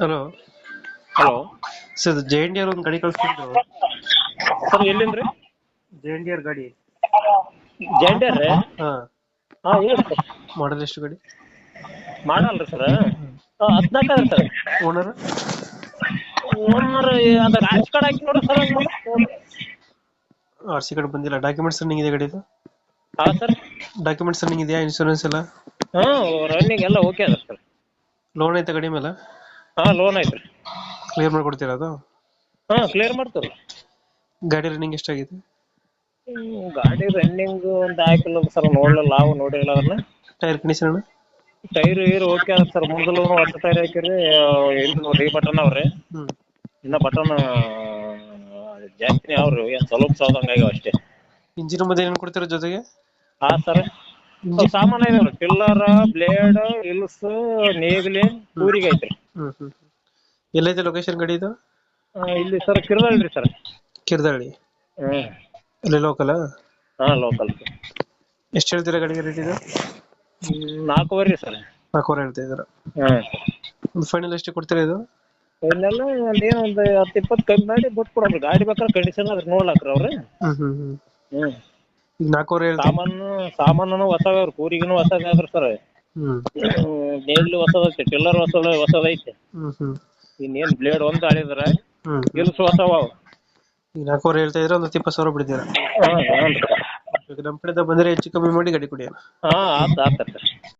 Hello hello sir J N D ಒಂದು ಗಾಡಿ ಕಳಿಸ್ತಿದ್ರು. ಸರ್ ಎಲ್ಲಿಂದ್ರಿ? ಜೆ ಎನ್ ಡಿ ಆರ್ ಗಾಡಿ. ಜೆಂಡರ್ ಹಾಂ. ಹಾ ಹೇಳಿ ಸರ್. ಮಾಡಲ್ ಎಷ್ಟು ಗಾಡಿ? ಮಾಡಲ್ರಿ ಸರ್. ಹದಿನಾಲ್ಕು ಅದ ಸರ್. ಓನರ್ ಓನರ್ ಅದ ರಾಜ್ ಕಾರ್ಡ್ ಹಾಕಿ ನೋಡ್ರಿ ಸರ್ ಆರ್ ಸಿ ಕಾರ್ಡ್ ಬಂದಿಲ್ಲ. ಡಾಕ್ಯುಮೆಂಟ್ಸ್ ರನ್ನಿಂಗ್ ಇದೆ ಗಾಡಿದು? ಹಾ ಸರ್. ಡಾಕ್ಯುಮೆಂಟ್ಸ್ ರನ್ನಿಂಗ್ ಇದೆಯಾ? ಇನ್ಶೂರೆನ್ಸ್ ಎಲ್ಲ? ಹಾ ರನ್ನಿಂಗ್ ಎಲ್ಲ ಓಕೆ ಅದ ಸರ್. ಲೋನ್ ಐತೆ ಗಾಡಿ ಮೇಲೆ? ಹಾ ಲೋನ್ ಐತ್ರಿ. ಕ್ಲಿಯರ್ ಮಾಡ್ಕೊಡ್ತೀರಾ ಅದು? ಹಾ ಕ್ಲಿಯರ್ ಮಾಡ್ತೀವಿ ಗಾಡಿ ರನ್ನಿಂಗ್ ಎಷ್ಟಾಗಿದೆ ಗಾಡಿ ರನ್ನಿಂಗ್ ಒಂದು ಹಾಕಿಲ್ಲ ಸರ್ ನೋಡಲಿಲ್ಲ ನಾವು ನೋಡಿಲ್ಲ ಅದನ್ನ tyre condition tyre air okay ಅದ ಸರ್. ಮುಂದಲು ಹೊಸ ಟೈರ್ ಹಾಕಿರಿ ಏನು ರೀ ಬಟನ್ ಅವ್ರಿ. ಹ್ಞೂ ಇನ್ನ ಬಟನ್ ಜಾಸ್ತಿನೇ ಅವ್ರಿ. ಏನ್ ಸ್ವಲ್ಪ ಸಾವಿರ ಆಗ್ಯಾವ ಅಷ್ಟೇ. ಇಂಜಿನ್ ಮತ್ತೆ ಏನು ಕೊಡ್ತೀರಾ ಜೊತೆಗೆ? ಹಾ ಸರ್. ಸಾಮಾನು ಇದಾವ್ರಿ. ಟಿಲ್ಲರ್ ಬ್ಲೇಡ್ ಇಲ್ಸ್ ನೇಗಿಲಿ ಊರಿಗೆ ಐತ್ರಿ ಹ್ಞೂ ಹ್ಮ್. ಎಲ್ಲೈತೆ ಲೊಕೇಶನ್ ಗಾಡಿ ಇದು? ಆ, ಇಲ್ಲಿ ಸರ್ ರೀ ಸರ್ ಕಿರ್ದಳ್ಳಿ ಹ್ಮ್ ಇಲ್ಲಿ ಲೋಕಲ್ ಹಾ ಲೋಕಲ್ ಎಷ್ಟು ಹೇಳ್ತೀರಾ ಗಾಡಿಗೆ ರೇಟ್ ಇದು? ನಾಲ್ಕೂವರೆ ಸರ್ ನಾಲ್ಕೂವರೆ ಹೇಳ್ತಾ ಇದ್ದೀರಾ? ಹ್ಮ್ ಒಂದು ಫೈನಲ್ ಎಷ್ಟು ಕೊಡ್ತೀರಾ ಇದು? ಇಲ್ಲೆಲ್ಲ ಏನು ಒಂದು ಹತ್ತು ಇಪ್ಪತ್ತು ಕಮ್ಮಿ ಮಾಡಿ ಬಿಟ್ಟು ಕೊಡೋರು ಗಾಡಿ ಬೇಕಾದ್ರೆ ಕಂಡೀಷನ್ ಅದ್ರ ನೋಡ್ಲಾಕ್ರಿ ಅವ್ರು. ಹ್ಮ್ ಹ್ಮ್ ಹ್ಞೂ ಹ್ಮ್. ಈಗ ನಾಲ್ಕೂವರೆ ಹೇಳ್ತಾ ಸಾಮಾನು ಸಾಮಾನು ಹೊಸವ್ರಿ ಕೂರಿಗೂ ಹೊಸ ಅದ್ರ ಸರ್ ಹ್ಞೂ ಹೊಸದೈತೆ ಟಿಲ್ಲರ್ ಹೊಸದ ಹೊಸದೈತೆ ಇನ್ನೇನ್ ಬ್ಲೇಡ್ ಒಂದ್ ಆಳಿದ್ರ ಗಿಲ್ಸ್ ಹೊಸವ ಅವು. ಈಗ ನಾಲ್ಕೂವರೆ ಹೇಳ್ತಾ ಇದ್ರೆ ಒಂದು ಇಪ್ಪತ್ತು ಸಾವಿರ ಬಿಡ್ತೀರ? ನಮ್ಮ ಕಡೆಯಿಂದ ಬಂದರೆ ಹೆಚ್ಚು ಕಮ್ಮಿ ಮಾಡಿ ಗಾಡಿ ಕೊಡಿ ಹಾ ಆತ್ ಆತ್.